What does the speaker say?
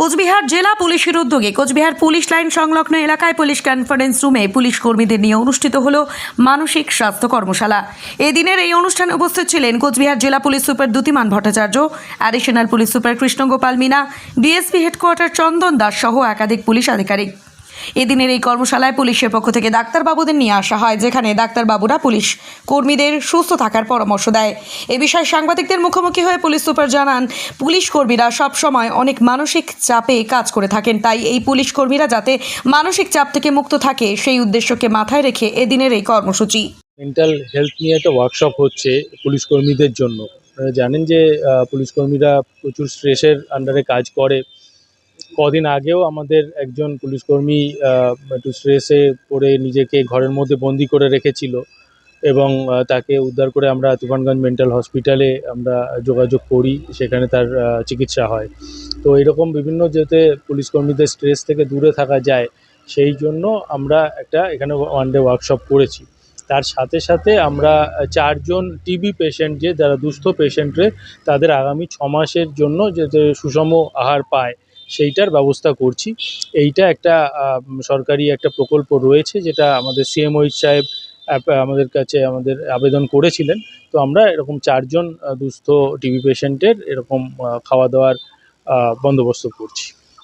কোচবিহার জেলা পুলিশের উদ্যোগে কোচবিহার পুলিশ লাইন সংলগ্ন এলাকায় পুলিশ কনফারেন্স রুমে পুলিশ কর্মীদের নিয়ে অনুষ্ঠিত হল মানসিক স্বাস্থ্য কর্মশালা। এদিনের এই অনুষ্ঠানে উপস্থিত ছিলেন কোচবিহার জেলা police super Dyutiman Bhattacharya, additional police super Krishnagopal Meena, DSP headquarter Chandan Das সহ একাধিক পুলিশ আধিকারিক। এদিনের এই কর্মশালায় পুলিশের পক্ষ থেকে ডাক্তারবাবুদের নিয়ে আসা হয়, যেখানে ডাক্তারবাবুরা পুলিশ কর্মীদের সুস্থ থাকার পরামর্শ দেয়। এ বিষয়ে সাংবাদিকদের মুখোমুখি হয়ে পুলিশ সুপার জানান, পুলিশ কর্মীরা সব সময় অনেক মানসিক চাপে কাজ করে থাকেন, তাই এই পুলিশ কর্মীরা যাতে মানসিক চাপ থেকে মুক্ত থাকে, সেই উদ্দেশ্যকে মাথায় রেখে এদিনের এই কর্মসূচি। মেন্টাল হেলথ নিয়ে একটা ওয়ার্কশপ হচ্ছে পুলিশ কর্মীদের জন্য। জানেন যে পুলিশ কর্মীরা প্রচুর স্ট্রেসের আন্ডারে কাজ করে। কদিন আগেও আমাদের একজন পুলিশ কর্মী একটু স্ট্রেসে পড়ে নিজেকে ঘরের মধ্যে বন্দি করে রেখেছিল এবং তাকে উদ্ধার করে আমরা তুফানগঞ্জ মেন্টাল হসপিটালে আমরা যোগাযোগ করি, সেখানে তার চিকিৎসা হয়। তো এরকম বিভিন্ন যাতে পুলিশ কর্মীদের স্ট্রেস থেকে দূরে থাকা যায়, সেই জন্য আমরা একটা এখানে ওয়ান ডে ওয়ার্কশপ করেছি। তার সাথে সাথে আমরা চারজন টিবি পেশেন্ট যে, যারা দুস্থ পেশেন্টরে তাদের আগামী ছ মাসের জন্য যাতে সুষম আহার পায়। সেইটার ব্যবস্থা করছি। এইটা একটা সরকারি একটা প্রকল্প রয়েছে যেটা আমাদের সিএমওই সাহেব আমাদের কাছে আমাদের আবেদন করেছিলেন। তো আমরা এরকম চারজন দুস্থ টিবি পেশেন্টের এরকম খাওয়া দাওয়ার বন্দোবস্ত করছি।